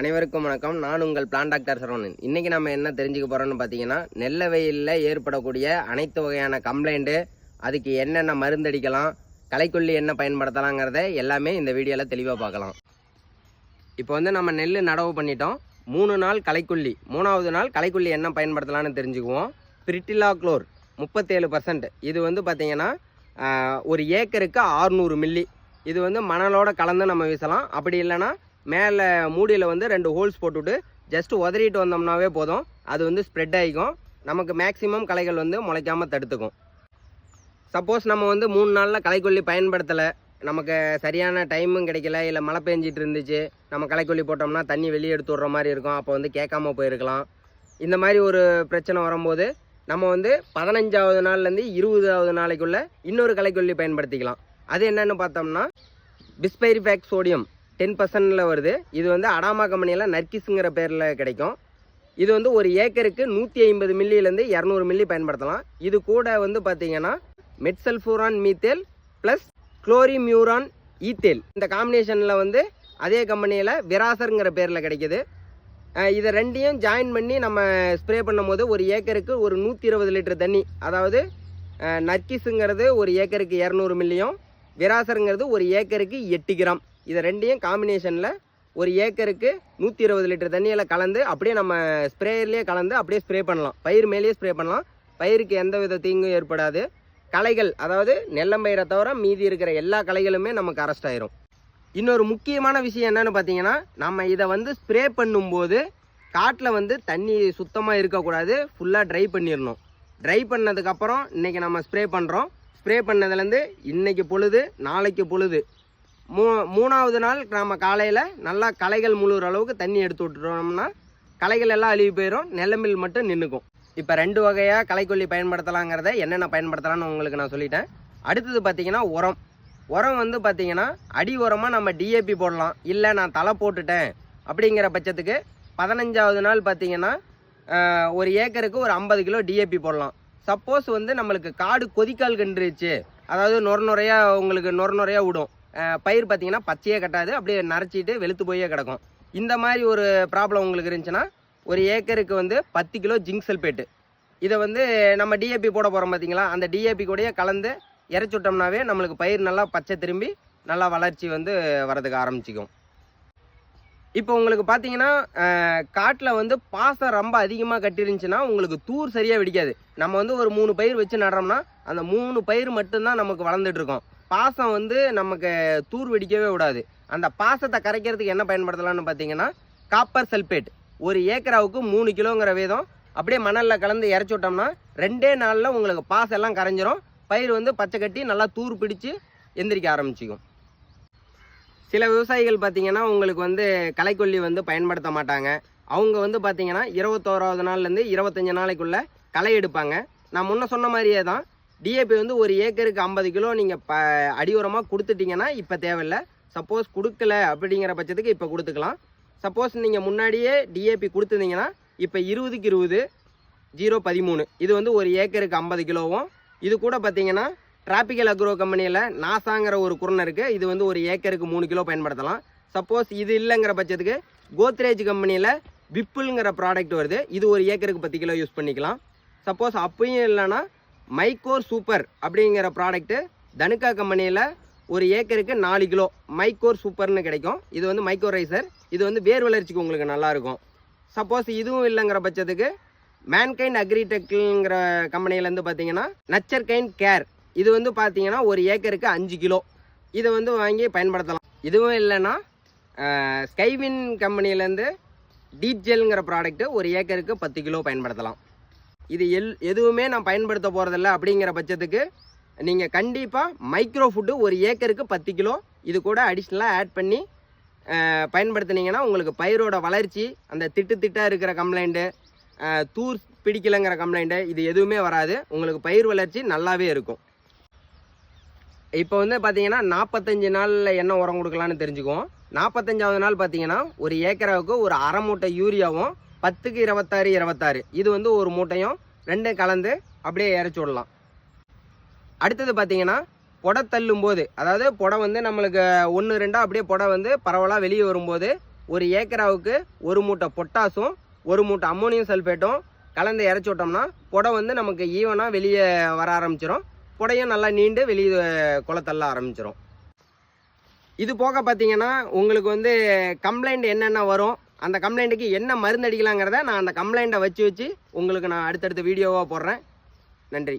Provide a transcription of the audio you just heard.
அனைவருக்கும் வணக்கம். நான் உங்கள் பிளான் டாக்டர் சரவணன். இன்னைக்கு நம்ம என்ன தெரிஞ்சுக்க போறோம்னு பார்த்தீங்கன்னா நெல்ல வெயிலில் ஏற்படக்கூடிய அனைத்து வகையான கம்ப்ளைண்ட்டு அதுக்கு என்னென்ன மருந்தடிக்கலாம் களைக்கொல்லி என்ன பயன்படுத்தலாங்கிறத எல்லாமே இந்த வீடியோவில் தெளிவாக பார்க்கலாம். இப்போ வந்து நம்ம நெல் நடவு பண்ணிட்டோம். மூணு நாள் களைக்கொல்லி. மூணாவது நாள் களைக்கொல்லி என்ன பயன்படுத்தலாம்னு தெரிஞ்சுக்குவோம். பிரிட்டிலா குளோர் முப்பத்தேழு பர்சன்ட் இது வந்து பார்த்தீங்கன்னா ஒரு ஏக்கருக்கு ஆறுநூறு மில்லி இது வந்து மணலோட கலந்து நம்ம வீசலாம். அப்படி இல்லைன்னா மேலே மூடியில் வந்து ரெண்டு ஹோல்ஸ் போட்டுவிட்டு ஜஸ்ட் உதறிட்டு வந்தோம்னாவே போதும். அது வந்து ஸ்ப்ரெட் ஆகிக்கும் நமக்கு மேக்ஸிமம் களைகள் வந்து முளைக்காமல் தடுத்துக்கும். சப்போஸ் நம்ம வந்து மூணு நாளில் களைக்கொல்லி பயன்படுத்தலை. நமக்கு சரியான டைமும் கிடைக்கல இல்லை மழை பெஞ்சிட்டு இருந்துச்சு நம்ம களைக்கொல்லி போட்டோம்னா தண்ணி வெளியே எடுத்து விட்ற மாதிரி இருக்கும். அப்போ வந்து கேட்காம போயிருக்கலாம். இந்த மாதிரி ஒரு பிரச்சனை வரும்போது நம்ம வந்து பதினஞ்சாவது நாள்லேருந்து இருபதாவது நாளைக்குள்ளே இன்னொரு களைக்கொல்லி பயன்படுத்திக்கலாம். அது என்னென்னு பார்த்தோம்னா பிஸ்பைரிஃபேக் சோடியம் டென் பர்சன்டில் வருது. இது வந்து அடாமா கம்பெனியில் நர்கிஸுங்கிற பேரில் கிடைக்கும். இது வந்து ஒரு ஏக்கருக்கு நூற்றி ஐம்பது மில்லியிலேருந்து இரநூறு மில்லி பயன்படுத்தலாம். இது கூட வந்து பார்த்தீங்கன்னா metsulfuron methyl plus chlorimuron ethyl. இந்த காம்பினேஷனில் வந்து அதே கம்பெனியில் விராசருங்கிற பேரில் கிடைக்கிது. இதை ரெண்டையும் ஜாயின் பண்ணி நம்ம ஸ்ப்ரே பண்ணும்போது ஒரு ஏக்கருக்கு ஒரு நூற்றி இருபது லிட்டர் தண்ணி அதாவது நர்கிஸுங்கிறது ஒரு ஏக்கருக்கு இரநூறு மில்லியும் விராசருங்கிறது ஒரு ஏக்கருக்கு எட்டு கிராம். இதை ரெண்டையும் காம்பினேஷனில் ஒரு ஏக்கருக்கு நூற்றி இருபது லிட்டர் தண்ணியில் கலந்து அப்படியே நம்ம ஸ்ப்ரேயர்லேயே கலந்து அப்படியே ஸ்ப்ரே பண்ணலாம். பயிர் மேலேயே ஸ்ப்ரே பண்ணலாம். பயிருக்கு எந்த வித தீங்கும் ஏற்படாது. களைகள் அதாவது நெல்லம்பயிரை தவிர மீதி இருக்கிற எல்லா களைகளுமே நமக்கு அரெஸ்ட் ஆயிரும். இன்னொரு முக்கியமான விஷயம் என்னன்னு பார்த்தீங்கன்னா நம்ம இதை வந்து ஸ்ப்ரே பண்ணும்போது காட்டில் வந்து தண்ணி சுத்தமாக இருக்கக்கூடாது. ஃபுல்லாக ட்ரை பண்ணிடணும். ட்ரை பண்ணதுக்கப்புறம் இன்றைக்கி நம்ம ஸ்ப்ரே பண்ணுறோம் ஸ்ப்ரே பண்ணதுலேருந்து இன்னைக்கு பொழுது நாளைக்கு பொழுது மூ மூணாவது நாள் நம்ம காலையில் நல்லா களைகள் முழுகிற அளவுக்கு தண்ணி எடுத்து விட்டுட்டோம்னா களைகள் எல்லாம் அழுகி போயிடும் நிலமில் மட்டும் நின்றுக்கும் இப்போ ரெண்டு வகையாக களைக்கொல்லி பயன்படுத்தலாங்கிறத என்னென்ன பயன்படுத்தலாம்னு உங்களுக்கு நான் சொல்லிட்டேன். அடுத்தது பார்த்தீங்கன்னா உரம். உரம் வந்து பார்த்தீங்கன்னா அடி உரமாக நம்ம டிஏபி போடலாம். இல்லை நான் தலை போட்டுட்டேன் அப்படிங்கிற பட்சத்துக்கு பதினஞ்சாவது நாள் பார்த்தீங்கன்னா ஒரு ஏக்கருக்கு ஒரு ஐம்பது கிலோ டிஏபி போடலாம். சப்போஸ் வந்து நம்மளுக்கு காடு கொதிக்கால் கண்டுருச்சு அதாவது நொர நுறையா உங்களுக்கு நொர நுறையா விடும். பயிர் பார்த்தீங்கன்னா பச்சையே கட்டாது. அப்படியே நரைச்சிட்டு வெளுத்து போயே கிடக்கும். இந்த மாதிரி ஒரு ப்ராப்ளம் உங்களுக்கு இருந்துச்சுன்னா ஒரு ஏக்கருக்கு வந்து பத்து கிலோ ஜிங்க் சல்பேட்டு. இதை வந்து நம்ம டிஏபி போட போகிறோம் பார்த்தீங்களா அந்த டிஏபி கூடயே கலந்து இறைச்சி விட்டோம்னாவே நம்மளுக்கு பயிர் நல்லா பச்சை திரும்பி நல்லா வளர்ச்சி வந்து வரதுக்கு ஆரம்பிச்சிக்கும். இப்போ உங்களுக்கு பார்த்தீங்கன்னா காட்டில் வந்து பாசம் ரொம்ப அதிகமாக கட்டிருந்துச்சுன்னா உங்களுக்கு தூர் சரியாக வெடிக்காது. நம்ம வந்து ஒரு மூணு பயிர் வச்சு நடுறோம்னா அந்த மூணு பயிர் மட்டும்தான் நமக்கு வளர்ந்துட்டுருக்கும் பாசம் வந்து நமக்கு தூர் வெடிக்கவே விடாது. அந்த பாசத்தை கரைக்கிறதுக்கு என்ன பயன்படுத்தலாம்னு பார்த்தீங்கன்னா காப்பர் சல்பேட் ஒரு ஏக்கராவுக்கு மூணு கிலோங்கிற வீதம். அப்படியே மணலில் கலந்து இறச்சி விட்டோம்னா ரெண்டே நாளில் உங்களுக்கு பாசம் எல்லாம் கரைஞ்சிரும். பயிர் வந்து பச்சை கட்டி நல்லா தூர் பிடிச்சு எந்திரிக்க ஆரம்பிச்சிக்கும். சில விவசாயிகள் பார்த்திங்கன்னா உங்களுக்கு வந்து களைக்கொல்லி வந்து பயன்படுத்த மாட்டாங்க. அவங்க வந்து பார்த்திங்கன்னா இருபத்தோராவது நாள்லேருந்து இருபத்தஞ்சு நாளைக்குள்ளே களை எடுப்பாங்க. நான் முன்ன சொன்ன மாதிரியே தான். டிஏபி வந்து ஒரு ஏக்கருக்கு ஐம்பது கிலோ நீங்கள் ப அடி கொடுத்துட்டிங்கன்னா கொடுத்துட்டீங்கன்னா இப்போ தேவையில்லை. சப்போஸ் கொடுக்கல அப்படிங்கிற பட்சத்துக்கு இப்போ கொடுத்துக்கலாம். சப்போஸ் நீங்கள் முன்னாடியே டிஏபி கொடுத்துருந்தீங்கன்னா இப்போ இருபதுக்கு இருபது ஜீரோ பதிமூணு. இது வந்து ஒரு ஏக்கருக்கு ஐம்பது கிலோவும். இது கூட பார்த்தீங்கன்னா டிராபிக்கல் அக்ரோ கம்பெனியில் நாசாங்கிற ஒரு குரணை இருக்குது இது வந்து ஒரு ஏக்கருக்கு மூணு கிலோ பயன்படுத்தலாம். சப்போஸ் இது இல்லைங்கிற பட்சத்துக்கு கோத்ரேஜ் கம்பெனியில் விப்புலுங்கிற ப்ராடக்ட் வருது. இது ஒரு ஏக்கருக்கு பத்து கிலோ யூஸ் பண்ணிக்கலாம். சப்போஸ் அப்பயும் இல்லைன்னா மைக்கோர் சூப்பர் அப்படிங்கிற ப்ராடக்ட்டு தனுக்கா கம்பெனியில் ஒரு ஏக்கருக்கு நாலு கிலோ மைக்கோர் சூப்பர்னு கிடைக்கும். இது வந்து மைக்கோ ரைசர் இது வந்து வேர் வளர்ச்சிக்கு உங்களுக்கு நல்லாயிருக்கும். சப்போஸ் இதுவும் இல்லைங்கிற பட்சத்துக்கு மேன்கைண்ட் அக்ரிடெக்ங்கிற கம்பெனியிலேருந்து பார்த்தீங்கன்னா நச்சர் கைண்ட் கேர் இது வந்து பார்த்தீங்கன்னா ஒரு ஏக்கருக்கு அஞ்சு கிலோ. இதை வந்து வாங்கி பயன்படுத்தலாம். இதுவும் இல்லைன்னா ஸ்கைவின் கம்பெனிலேருந்து டீப் ஜெல்ங்கிற ப்ராடக்ட்டு ஒரு ஏக்கருக்கு பத்து கிலோ பயன்படுத்தலாம். இது எல் எதுவுமே நான் பயன்படுத்த போகிறதில்ல அப்படிங்கிற பட்சத்துக்கு நீங்கள் கண்டிப்பாக மைக்ரோ ஃபுட்டு ஒரு ஏக்கருக்கு பத்து கிலோ இது கூட அடிஷ்னலாக ஆட் பண்ணி பயன்படுத்தினீங்கன்னா பயன்படுத்துனீங்கன்னா உங்களுக்கு பயிரோட வளர்ச்சி அந்த திட்டு திட்டாக இருக்கிற கம்ப்ளைண்ட்டு தூர் பிடிக்கலைங்கிற கம்ப்ளைண்ட்டு இது எதுவுமே வராது. உங்களுக்கு பயிர் வளர்ச்சி நல்லாவே இருக்கும். இப்போ வந்து பார்த்தீங்கன்னா நாற்பத்தஞ்சு நாளில் என்ன உரம் கொடுக்கலான்னு தெரிஞ்சுக்குவோம். நாற்பத்தஞ்சாவது நாள் பார்த்தீங்கன்னா ஒரு ஏக்கராவுக்கு ஒரு அரை மூட்டை யூரியாவும் பத்துக்கு இருபத்தாறு இருபத்தாறு. இது வந்து ஒரு மூட்டையும் ரெண்டும் கலந்து அப்படியே இறச்சி விடலாம். அடுத்தது பார்த்தீங்கன்னா புடை தள்ளும் போது அதாவது புடை வந்து நம்மளுக்கு ஒன்று ரெண்டாக அப்படியே புடை வந்து பரவலாக வெளியே வரும்போது ஒரு ஏக்கராவுக்கு ஒரு மூட்டை பொட்டாசும் ஒரு மூட்டை அம்மோனியம் சல்ஃபேட்டும் கலந்து இறச்சி விட்டோம்னா புடை வந்து நமக்கு ஈவனாக வெளியே வர ஆரம்பிச்சிடும் புடையும் நல்லா நீண்டு வெளியே குளத்தள்ள ஆரம்பிச்சிடும் இது போக பார்த்தீங்கன்னா உங்களுக்கு வந்து கம்ப்ளைண்ட் என்னென்ன வரும் அந்த கம்ப்ளைண்ட்டுக்கு என்ன மருந்து அடிக்கலாங்கிறத நான் அந்த கம்ப்ளைண்ட்டை வச்சு வச்சு உங்களுக்கு நான் அடுத்தடுத்த வீடியோவாக போடுறேன். நன்றி.